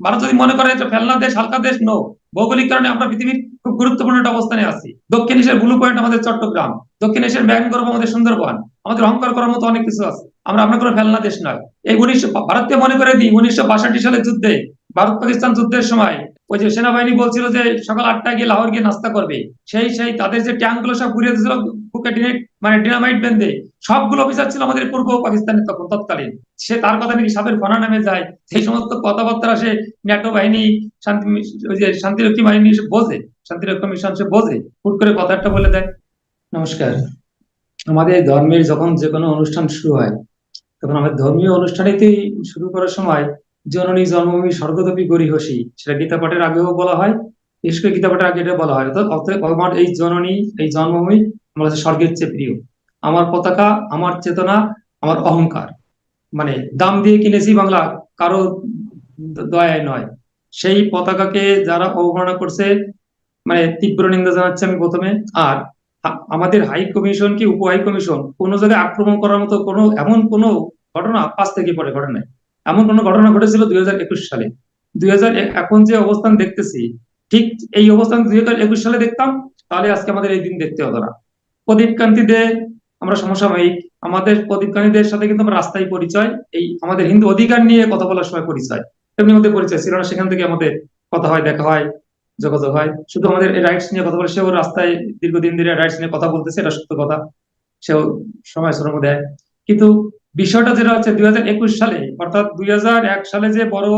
ভারত যদি মনে করে ফেলনা দেশ, হালকা দেশ নো ভৌগোলিক কারণে আমরা পৃথিবীর খুব গুরুত্বপূর্ণ একটা অবস্থানে আছি। দক্ষিণ এশিয়ার ব্লু পয়েন্ট আমাদের চট্টগ্রাম। দক্ষিণ এশিয়ার ম্যানগ্রোভ আমাদের সুন্দরবন। আমাদের অহংকার করার মতো অনেক কিছু আছে। আমরা আপনার কোনো ফেলনা দেশ নয়। এই উনিশশো ভারতকে মনে করে দিই, উনিশশো বাষট্টি সালের যুদ্ধে ভারত পাকিস্তান যুদ্ধের সময় ওই যে সেনাবাহিনী বলছিল যে সকাল আটটায় গিয়ে লাহোর গিয়ে নাস্তা করবে। সেই সেই তাদের যে ট্যাঙ্কগুলো সব ঘুরিয়ে দিয়েছিল মানে ডিনামাইট বেঁধে, সবগুলো অফিসার ছিল আমাদের পূর্ব পাকিস্তানের তখন, তৎকালীন। সে তার কথা নাকি সাবের ফনা নামে যায়। সেই সমস্ত কথাবার্তা সে ন্যাটো বাহিনী, শান্তি ওই যে শান্তিরক্ষী বাহিনী সে বোঝে, শান্তিরক্ষা মিশন সে বোঝে। হুট করে কথাটা বলে দেয়। নমস্কার। আমাদের ধর্মের যখন যে কোনো অনুষ্ঠান শুরু হয়, তখন আমাদের ধর্মীয় অনুষ্ঠানেতেই শুরু করার সময় জননী জন্মভূমি স্বর্গদপি গরিহসী সেটা গীতা পাঠের আগেও বলা হয় বিশেষ করে গীতা পাঠের আগে এটা বলা হয়। অর্থাৎ আমার এই জননী, এই জন্মভূমি আমার কাছে স্বর্গের চেয়ে প্রিয়। আমার পতাকা, আমার চেতনা, আমার অহংকার। মানে দাম দিয়ে কিনেছি বাংলা, কারও দয়ায় নয়। সেই পতাকাকে যারা অবমাননা করছে মানে তীব্র নিন্দা জানাচ্ছি আমি প্রথমে। আর আমাদের হাই কমিশন কি, উপ হাই কমিশন কোনো জায়গায় আক্রমণ করার মতো কোনো, এমন কোনো ঘটনা পাঁচ থেকে পরে ঘটে নাই। এমন কোনো ঘটনা ঘটেছিল দুই হাজার একুশ সালে? দুই হাজার এখন যে অবস্থান দেখতেছি, ঠিক এই অবস্থান দুই হাজার একুশ সালে দেখতাম, তাহলে আজকে আমাদের এই দিন দেখতে হতো না। প্রদীপ দে, আমরা সমসাময়িক, আমাদের প্রদীপ কান্তিদের সাথে কিন্তু আমরা রাস্তায় পরিচয়, এই আমাদের হিন্দু অধিকার নিয়ে কথা বলার সময় পরিচয়। এমনি মধ্যে পরিচয় ছিল না, সেখান থেকে আমাদের কথা হয়, দেখা হয়, যোগাযোগ হয়। শুধু আমাদের এই রাইটস নিয়ে কথা বলে, সেও রাস্তায় দীর্ঘদিন ধরে রাইটস নিয়ে কথা বলতেছে, এটা সত্য কথা। সেও সময় শ্রম দেয়। কিন্তু বিষয়টা যেটা হচ্ছে দুই হাজার একুশ সালে, অর্থাৎ দুই হাজার এক সালে যে বড়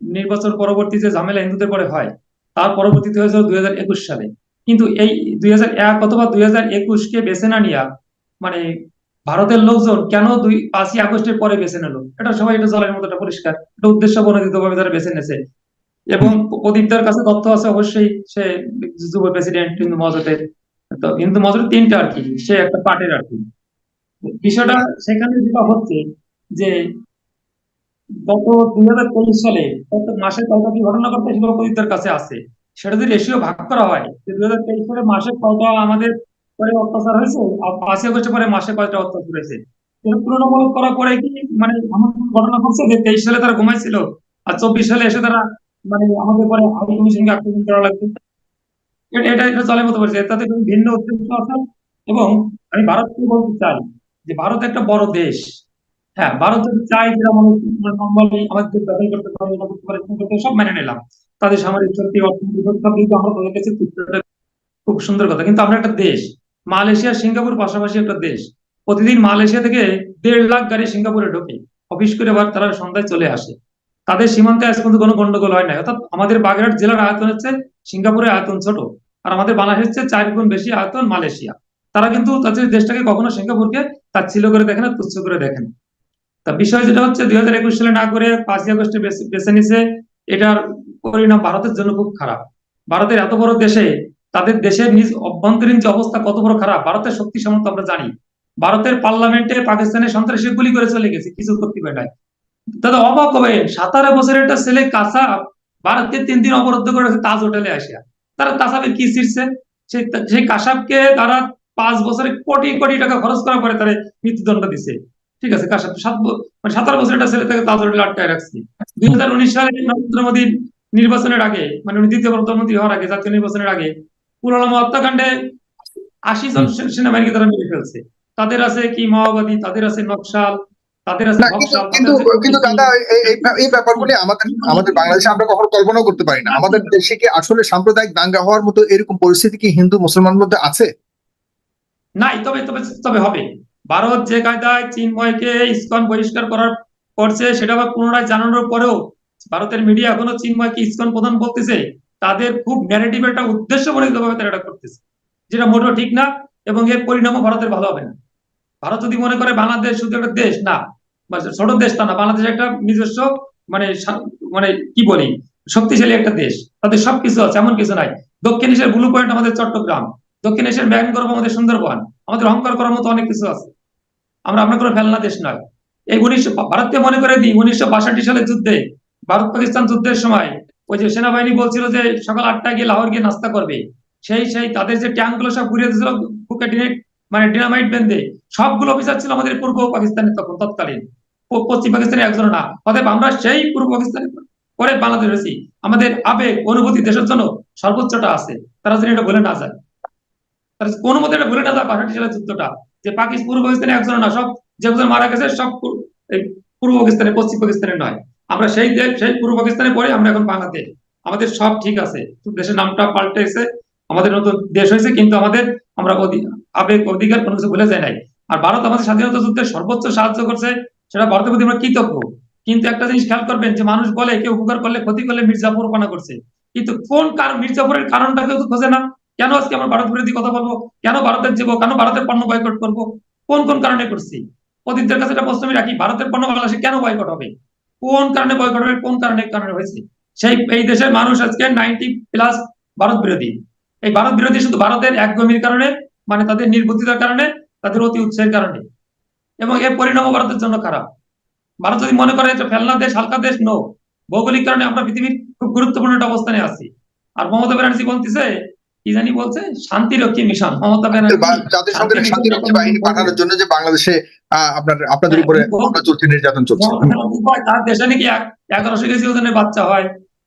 নির্বাচন পরবর্তী যে ঝামেলা হিন্দুদের পরে হয়, তার পরবর্তীতে হয়েছিল দুই সালে। কিন্তু এই দুই হাজার এক অথবা দুই একুশকে বেছে না নিয়া মানে ভারতের লোকজন কেন দুই, পাঁচই আগস্টের পরে বেছে নিল? এটা সবাই এটা জলের মতো পরিষ্কার। এটা উদ্দেশ্য প্রণোদিত ভাবে তারা বেছে নিয়েছে। এবং প্রদীপদার কাছে তথ্য আছে অবশ্যই, সে যুব প্রেসিডেন্ট হিন্দু মহাজোটের, তো হিন্দু মহাজোটের তিনটা আর কি, সে একটা পার্টির আর কি। বিষয়টা সেখানে যেটা হচ্ছে যে গত দুই হাজার তেইশ সালে প্রত্যেক মাসে কয়টা কি ঘটনা ঘটে সেগুলো প্রদীপদার কাছে আছে, সেটা যদি রেশিও ভাগ করা হয় দুই হাজার তেইশ সালে মাসে কয়টা আমাদের পরে অত্যাচার হয়েছে, আর পাঁচই আগস্টের পরে মাসে কয়টা অত্যাচার হয়েছে। তুলনামূলক করার পরে কি মানে এমন ঘটনা ঘটছে যে তেইশ সালে তারা ঘুমাইছিল, আর চব্বিশ সালে এসে তারা মানে আমাদের পরে হাই কমিশনকে আক্রমণ করা লাগবে। এটা এটা চলে মতো পারছে তাতে ভিন্ন উদ্দেশ্য আছে? এবং আমি ভারতকে বলতে চাই যে ভারত একটা বড় দেশ। হ্যাঁ ভারত চাই যে নর্মালি আমাদের ব্যবহার করতে পারে সব মেনে নিলাম। তাদের সামরিক শক্তি, অর্থনৈতিক আমরা তাদের কাছে খুব সুন্দর কথা। কিন্তু আমরা একটা দেশ, মালয়েশিয়া, সিঙ্গাপুর পাশাপাশি একটা দেশ। প্রতিদিন মালয়েশিয়া থেকে দেড় লাখ গাড়ি সিঙ্গাপুরে ঢোকে। অফিস করে আবার তারা সন্ধ্যায় চলে আসে। তাদের সীমান্তে আজ পর্যন্ত কোনো গন্ডগোল হয় না অর্থাৎ আমাদের বাগেরহাট জেলার আয়তন হচ্ছে সিঙ্গাপুরের আয়তন ছোট। আর আমাদের বাংলাদেশ হচ্ছে চার গুণ বেশি আয়তন মালয়েশিয়া। তারা কিন্তু তাদের দেশটাকে কখনো সিঙ্গাপুরকে তাচ্ছিল্য করে দেখে না তুচ্ছ করে দেখেন। তা বিষয় যেটা হচ্ছে, দুই হাজার একুশ সালে না করে পাঁচই আগস্টে বেছে- নিছে, এটার পরিণাম ভারতের জন্য খুব খারাপ। ভারতের এত বড় দেশে, তাদের দেশের নিজ অভ্যন্তরীণ যে অবস্থা কত বড় খারাপ, ভারতের শক্তি সামর্থ্য আমরা জানি। ভারতের পার্লামেন্টে পাকিস্তানের সন্ত্রাসী গুলি করে চলে গেছে, কিছু করতে পারে নাই। দাদা অবাক হবে, সাতারো বছরের একটা ছেলে কাঁচা, ভারতকে তিন দিন অবরুদ্ধ করে রাখছে তাজ হোটেলে আসিয়া, তারা কাসাবের কি ছিড়ছে? সেই কাসাবকে তারা পাঁচ বছরে কোটি কোটি টাকা খরচ করার পরে তারা মৃত্যুদণ্ড দিছে। ঠিক আছে কাসাব সাত ব- মানে সাতারো বছরের একটা ছেলে তাকে তাজ হোটেলে আটকায় রাখছে। দুই হাজার উনিশ সালে নরেন্দ্র মোদীর নির্বাচনের আগে মানে উনি দ্বিতীয় প্রধানমন্ত্রী হওয়ার আগে জাতীয় নির্বাচনের আগে পুলওয়ামা হত্যাকাণ্ডে আশি জন সেনাবাহিনীকে তারা মেরে ফেলছে। তাদের আছে কি মাওবাদী তাদের আছে নকশাল কিন্তু কিন্তু। দাদা এই- ব্যাপারগুলি আমাদের আমাদের বাংলাদেশে আমরা কখনো কল্পনাও করতে পারি না। আমাদের দেশে কি আসলে সাম্প্রদায়িক দাঙ্গা হওয়ার মতো এরকম পরিস্থিতি কি হিন্দু মুসলমান মধ্যে আছে? নাই, তবে তবে তবে হবে। ভারত যে কায়দায় চিন্ময়কে ইসকন বহিষ্কার করার করছে, সেটা আবার পুনরায় জানানোর পরেও ভারতের মিডিয়া এখনও চিন্ময়কে ইসকন প্রধান বলতেছে। তাদের খুব ন্যারেটিভ একটা উদ্দেশ্য প্রণীত ভাবে তারা এটা করতেছে। যেটা মোটেও ঠিক না এবং এর পরিণামও ভারতের ভালো হবে না। ভারত যদি মনে করে বাংলাদেশ শুধু একটা দেশ, না ছোট দেশ তা না, বাংলাদেশ একটা নিজস্ব মানে মানে কি বলি, শক্তিশালী একটা দেশ। তাদের সবকিছু আছে, এমন কিছু নাই। দক্ষিণ এশিয়ার ব্লু পয়েন্ট আমাদের চট্টগ্রাম। দক্ষিণ এশিয়ার ম্যানগ্রোভ আমাদের সুন্দরবন। আমাদের অহংকার করার মতো অনেক কিছু আছে। আমরা আপনার কোনো ফেলনা দেশ নয়। এই উনিশশো ভারতকে মনে করে দিই, উনিশশো বাষট্টি সালের যুদ্ধে, ভারত পাকিস্তান যুদ্ধের সময় ওই যে সেনাবাহিনী বলছিল যে সকাল আটটায় গিয়ে লাহোর গিয়ে নাস্তা করবে। সেই সেই তাদের যে ট্যাঙ্কগুলো সব ঘুরিয়ে দিয়েছিল বুকে মানে ডিনামাইট বেঁধে, সবগুলো অফিসার ছিল আমাদের পূর্ব পাকিস্তানের তখন, তৎকালীন। পশ্চিম পাকিস্তানের একজন না। অতএব আমরা সেই পূর্ব পাকিস্তানের পরে বাংলাদেশ হয়েছি আমাদের আবেগ, অনুভূতি দেশের জন্য সর্বোচ্চটা আছে। তারা যেন এটা বলে না যায়। কোনো মতে এটা বলে না যায় বাষট্টি সালের যুদ্ধটা যে পাকিস্তান পূর্ব পাকিস্তানে একজন না, সব যে একজন মারা গেছে সব পূর্ব- পাকিস্তানে পশ্চিম পাকিস্তানে নয়। আমরা সেই দেশ, সেই পূর্ব পাকিস্তানে পরে আমরা এখন বাংলাদেশ আমাদের সব ঠিক আছে। দেশের নামটা পাল্টেছে আমাদের নতুন দেশ হয়েছে, কিন্তু আমাদের আমরা আবেগ, অধিকার কোনো কিছু ভুলে যায় নাই। আর ভারত আমাদের স্বাধীনতা যুদ্ধে সর্বোচ্চ সাহায্য করছে, সেটা ভারতের প্রতি আমরা কৃতজ্ঞ। কিন্তু একটা জিনিস খেয়াল করবেন যে মানুষ বলে, কেউ উপকার করলে ক্ষতি করলে মির্জাপুর পানা করছে। কিন্তু কোন কারণ মির্জাপুরের কারণটা কেউ তো খোঁজে না। কেন আজকে আমরা ভারত বিরোধী কথা বলব? কেন ভারতের জীব, কেন ভারতের পণ্য বয়কট করব? কোন কোন কারণে করছি? অতীতের কাছে একটা প্রশ্ন রাখি, ভারতের পণ্য বাংলাদেশে কেন বয়কট হবে? কোন কারণে বয়কট হবে? কোন কারণে কারণে হয়েছে? সেই, এই দেশের মানুষ আজকে নাইনটি প্লাস ভারত বিরোধী। এই ভারত বিরোধী শুধু ভারতের একগমির কারণে মানে তাদের নির্বুদ্ধিতার কারণে, তাদের অতি উৎসাহের কারণে। এবং এর পরিণামও ভারতের জন্য খারাপ। ভারত যদি মনে করে যে ফেলনা দেশ, হালকা দেশ নো ভৌগোলিক কারণে আমরা পৃথিবীর খুব গুরুত্বপূর্ণ একটা অবস্থানে আছি। আর মমতা ব্যানার্জি বলতেছে কি জানি বলছে? শান্তিরক্ষী মিশন মমতা ব্যানার্জি। বা সঙ্গে শান্তিরক্ষী বাহিনী পাঠানোর জন্য যে বাংলাদেশে আপনার আপনাদের উপরে হামলা চলছে নির্যাতন চলছে। ব্যানার্জি তার দেশে নাকি এগারোশো কেজি ওজনের বাচ্চা হয়।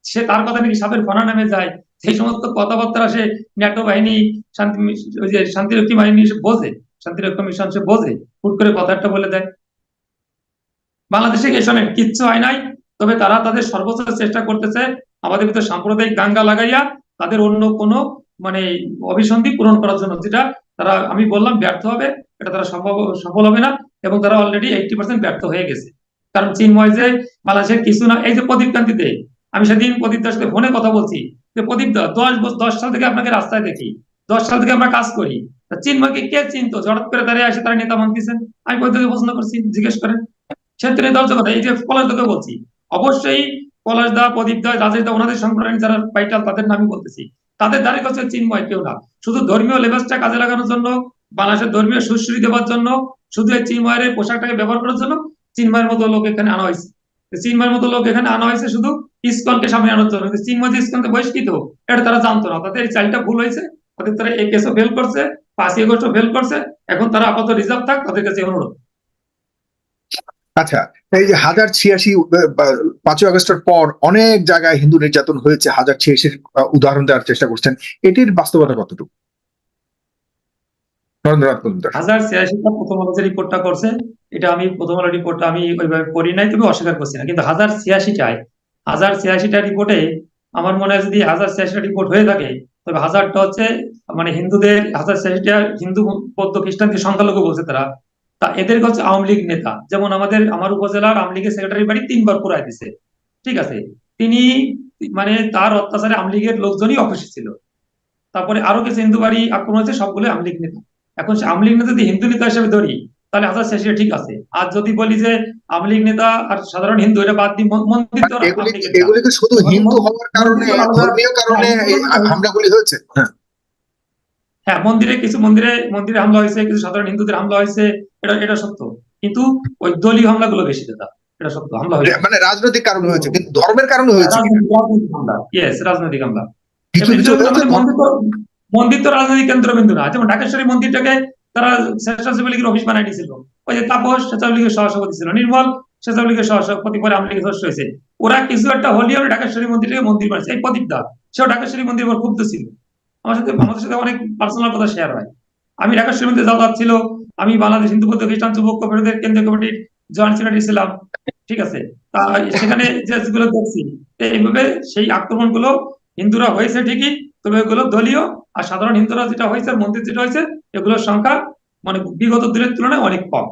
সে তার কথা নাকি সাপের ফনা নামে যায়। সেই সমস্ত কথাবার্তা সে ন্যাটো বাহিনী শান্তি ওই যে শান্তিরক্ষী বাহিনী সে বোঝে। শান্তিরক্ষা মিশন সে বোঝে। হুট করে কথাটা বলে দেয়। বাংলাদেশে শোনেন কিচ্ছু হয় নাই? তবে তারা তাদের সর্বোচ্চ চেষ্টা করতেছে। আমাদের ভিতরে সাম্প্রদায়িক দাঙ্গা লাগাইয়া তাদের অন্য কোনো মানে অভিসন্ধি পূরণ করার জন্য যেটা তারা, আমি বললাম ব্যর্থ হবে, এটা তারা সম্ভব, সফল হবে না, এবং তারা অলরেডি এইটি পার্সেন্ট ব্যর্থ হয়ে গেছে। কারণ চিন্ময় যে বাংলাদেশের কিছু না, এই যে প্রদীপ কান্তিতে আমি সেদিন প্রদীপ দার সাথে ফোনে কথা বলছি, যে প্রদীপ দা, দশ দশ সাল থেকে আপনাকে রাস্তায় দেখি, দশ সাল থেকে আমরা কাজ করি চিন্ময়কে কে চিনতো? হঠাৎ করে দাঁড়িয়ে আসে তারা নেতা মানতেছেন আমি প্রত্যেকে প্রশ্ন করছি, জিজ্ঞেস করেন, সে তিনি দর্শক কথা, এই যে পলাশ দাকে বলছি, অবশ্যই পলাশ দা, প্রদীপ দা, রাজেশ দা, ওনাদের সংগঠনের যারা পাইটাল, তাদের নামই বলতেছি। তাদের দাঁড়িয়ে কাছে চিন্ময় কেউ না। শুধু ধর্মীয় লেবাসটা কাজে লাগানোর জন্য, বাংলাদেশের ধর্মীয় সুশ্রী দেওয়ার জন্য, শুধু এই চিন্ময়ের এই পোশাকটাকে ব্যবহার করার জন্য চিন্ময়ের মতো লোক এখানে আনা হয়েছে। চিন্ময়ের মতো লোক এখানে আনা হয়েছে শুধু ইস্কনকে সামনে আনার জন্য। চিন্ময় যে ইসকনকে বহিষ্কৃত, এটা তারা জানতো না। তাদের এই চালটা ভুল হয়েছে। তাদের তারা এই কেসও ফেল করছে, পাঁচই আগস্টও ফেল করছে। এখন তারা আপাতত রিজার্ভ থাক, তাদের কাছে অনুরোধ। আচ্ছা এই যে হাজার ছিয়াশি পাঁচই আগস্টের পর অনেক জায়গায় হিন্দু নির্যাতন হয়েছে, হাজার ছিয়াশির উদাহরণ দেওয়ার চেষ্টা করছেন। এটির বাস্তবতা কতটুকু? নরেন্দ্রনাথ মজুমদার হাজার ছিয়াশিটা প্রথম আলো রিপোর্টটা করছে। এটা আমি প্রথম আলো রিপোর্টটা আমি ওইভাবে পড়ি নাই, তবে অস্বীকার করছি না। কিন্তু হাজার ছিয়াশিটায় হাজার ছিয়াশিটা রিপোর্টে আমার মনে হয় যদি হাজার ছিয়াশিটা রিপোর্ট হয়ে থাকে, তবে হাজারটা হচ্ছে মানে হিন্দুদের, হাজার ছিয়াশিটা হিন্দু বৌদ্ধ খ্রিস্টানকে সংখ্যালঘু বলছে তারা। তা এদের হচ্ছে আওয়ামী লীগ নেতা। যেমন আমাদের আমার উপজেলার আওয়ামী লীগের সেক্রেটারি বাড়ি তিনবার পুরাই দিছে। ঠিক আছে? তিনি মানে তার অত্যাচারে আওয়ামী লীগের লোকজনই অফিসে ছিল। তারপরে আরও কিছু হিন্দু বাড়ি আক্রমণ হয়েছে সবগুলো আওয়ামী লীগ নেতা। এখন সে আওয়ামী লীগ নেতা যদি হিন্দু নেতা হিসেবে ধরি তাহলে হাজার শেষে ঠিক আছে। আর যদি বলি যে আওয়ামী লীগ নেতা আর সাধারণ হিন্দু এটা বাদ দিই মন্দির এগুলি শুধু হিন্দু হওয়ার কারণে ধর্মীয় কারণে হামলাগুলি হয়েছে। হ্যাঁ মন্দিরে কিছু মন্দিরে মন্দিরে হামলা হয়েছে কিছু সাধারণ হিন্দুদের হামলা হয়েছে এটা এটা সত্য। কিন্তু ওই দলীয় হামলাগুলো বেশি দাদা এটা সত্য হামলা হয়েছে। মানে রাজনৈতিক কারণে হয়েছে কিন্তু ধর্মের কারণে হয়েছে। ইয়েস রাজনৈতিক হামলা মন্দির তো রাজনৈতিক কেন্দ্রবিন্দু না যেমন ঢাকেশ্বরী মন্দিরটাকে তারা স্বেচ্ছাসেবী লীগের অফিস বানাই দিয়েছিল ওই যে তাপস স্বেচ্ছাসেবী লীগের সহসভাপতি ছিল নির্মল স্বেচ্ছাসেবী লীগের সহসভাপতি পরে আওয়ামী লীগের সদস্য হয়েছে। ওরা কিছু একটা হলিও ঢাকেশ্বরী মন্দিরটাকে মন্দির বানাচ্ছে এই প্রদীপ দা সেও ঢাকেশ্বরী মন্দির উপর ক্ষুব্ধ ছিল। আমার সাথে, আমাদের সাথে অনেক পার্সোনাল কথা শেয়ার হয়। আমি ঢাকেশ্বরী মন্দিরে যাওয়া ছিল, আমি বাংলাদেশ হিন্দু বৌদ্ধ খ্রিস্টান যুবক কমিটিদের কেন্দ্রীয় কমিটির জয়েন্ট সেক্রেটারি ছিলাম, ঠিক আছে? তা সেখানে যেগুলো দেখছি এইভাবে সেই আক্রমণগুলো হিন্দুরা হয়েছে ঠিকই, তবে এগুলো দলীয় আর সাধারণ হিন্দুরা যেটা হয়েছে মন্দির যেটা হয়েছে, এগুলোর সংখ্যা মানে বিগত দিনের তুলনায় অনেক কম।